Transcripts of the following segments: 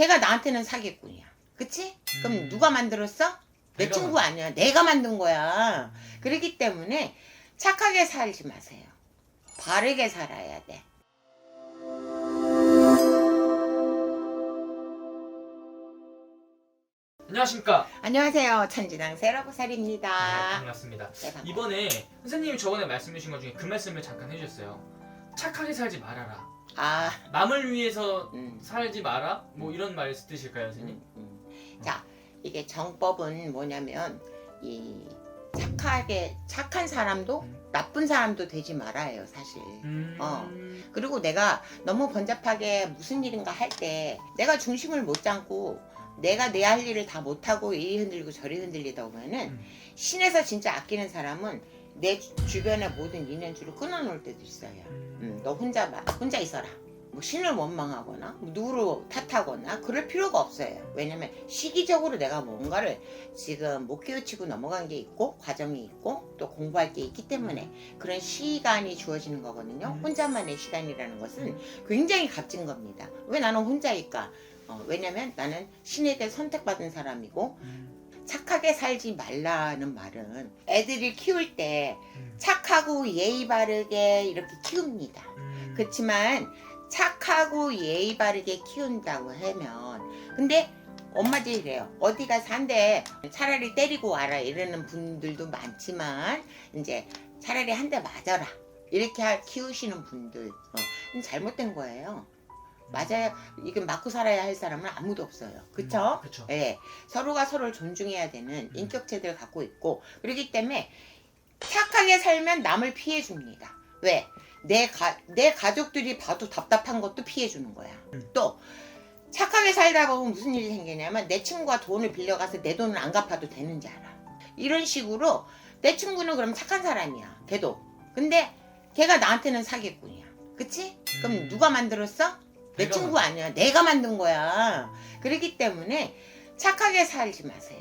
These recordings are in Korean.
걔가 나한테는 사기꾼이야. 그치? 그럼 음. 누가 만들었어? 내 내가 친구 아니야. 내가 만든 거야. 그렇기 때문에 착하게 살지 마세요. 바르게 살아야 돼. 안녕하십니까. 안녕하세요. 천진항 네, 세라고살입니다. 반갑습니다. 네, 반갑습니다. 이번에 선생님이 저번에 말씀해 주신 것 중에 그 말씀을 잠깐 해주셨어요. 착하게 살지 말아라. 아, 남을 위해서 음. 살지 마라. 뭐 이런 말 뜻일까요, 선생님? 음, 음. 자, 이게 정법은 뭐냐면 이 착하게 착한 사람도 음. 나쁜 사람도 되지 말아요, 사실. 음. 어. 그리고 내가 너무 번잡하게 무슨 일인가 할 때 내가 중심을 못 잡고 내가 내 할 일을 다 못하고 이리 흔들리고 저리 흔들리다 보면은 음. 신에서 진짜 아끼는 사람은 내 주- 주변의 모든 인연줄을 끊어놓을 때도 있어요. 음. 음, 너 혼자 마- 혼자 있어라. 뭐 신을 원망하거나 뭐 누구를 탓하거나 그럴 필요가 없어요. 왜냐면 시기적으로 내가 뭔가를 지금 못 깨우치고 넘어간 게 있고 과정이 있고 또 공부할 게 있기 때문에 그런 시간이 주어지는 거거든요. 음. 혼자만의 시간이라는 것은 굉장히 값진 겁니다. 왜 나는 혼자일까? 어, 왜냐면 나는 신에게 선택받은 사람이고 음. 착하게 살지 말라는 말은 애들을 키울 때 음. 착하고 예의 바르게 이렇게 키웁니다. 음. 그렇지만 착하고 예의 바르게 키운다고 하면 근데 엄마들이 이래요. 어디 가서 한대 차라리 때리고 와라 이러는 분들도 많지만 이제 차라리 한 대 맞아라 이렇게 하- 키우시는 분들 어, 잘못된 거예요. 맞아요. 이게 맞고 살아야 할 사람은 아무도 없어요. 그쵸? 음, 그쵸. 예, 서로가 서로를 존중해야 되는 음. 인격체들을 갖고 있고 그렇기 때문에 착하게 살면 남을 피해 줍니다. 왜? 내, 가, 내 가족들이 봐도 답답한 것도 피해 주는 거야. 음. 또 착하게 살다 보면 무슨 일이 생기냐면 내 친구가 돈을 빌려가서 내 돈을 안 갚아도 되는지 알아. 이런 식으로 내 친구는 그럼 착한 사람이야. 걔도. 근데 걔가 나한테는 사기꾼이야. 그치? 그럼 음. 누가 만들었어? 내 내가 친구 아니야. 내가 만든 거야. 그렇기 때문에 착하게 살지 마세요.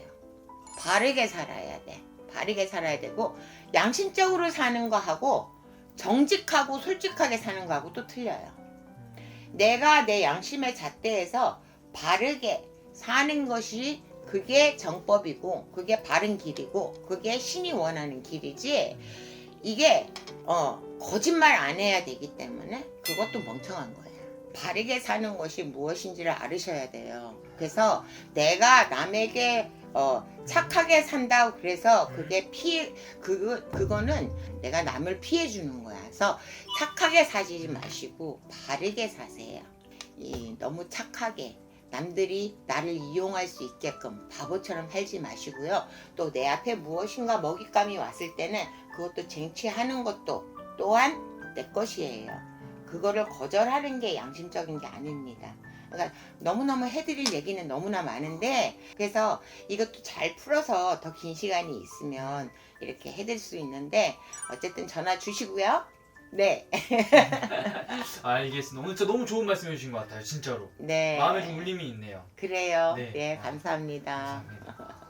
바르게 살아야 돼. 바르게 살아야 되고 양심적으로 사는 거하고 정직하고 솔직하게 사는 거하고 또 틀려요. 내가 내 양심의 잣대에서 바르게 사는 것이 그게 정법이고 그게 바른 길이고 그게 신이 원하는 길이지 이게 어 거짓말 안 해야 되기 때문에 그것도 멍청한 거예요. 바르게 사는 것이 무엇인지를 알으셔야 돼요. 그래서 내가 남에게 어 착하게 산다고 그래서 그게 피해 그거 그거는 내가 남을 피해 주는 거야. 그래서 착하게 사지 마시고 바르게 사세요. 이 너무 착하게 남들이 나를 이용할 수 있게끔 바보처럼 살지 마시고요. 또 내 앞에 무엇인가 먹잇감이 왔을 때는 그것도 쟁취하는 것도 또한 내 것이에요. 그거를 거절하는 게 양심적인 게 아닙니다. 그러니까 너무너무 해드릴 얘기는 너무나 많은데 그래서 이것도 잘 풀어서 더 긴 시간이 있으면 이렇게 해드릴 수 있는데 어쨌든 전화 주시고요. 네, 알겠습니다. 오늘 진짜 너무 좋은 말씀 해주신 것 같아요. 진짜로. 네. 마음에 좀 울림이 있네요. 그래요. 네. 네, 아, 감사합니다. 감사합니다.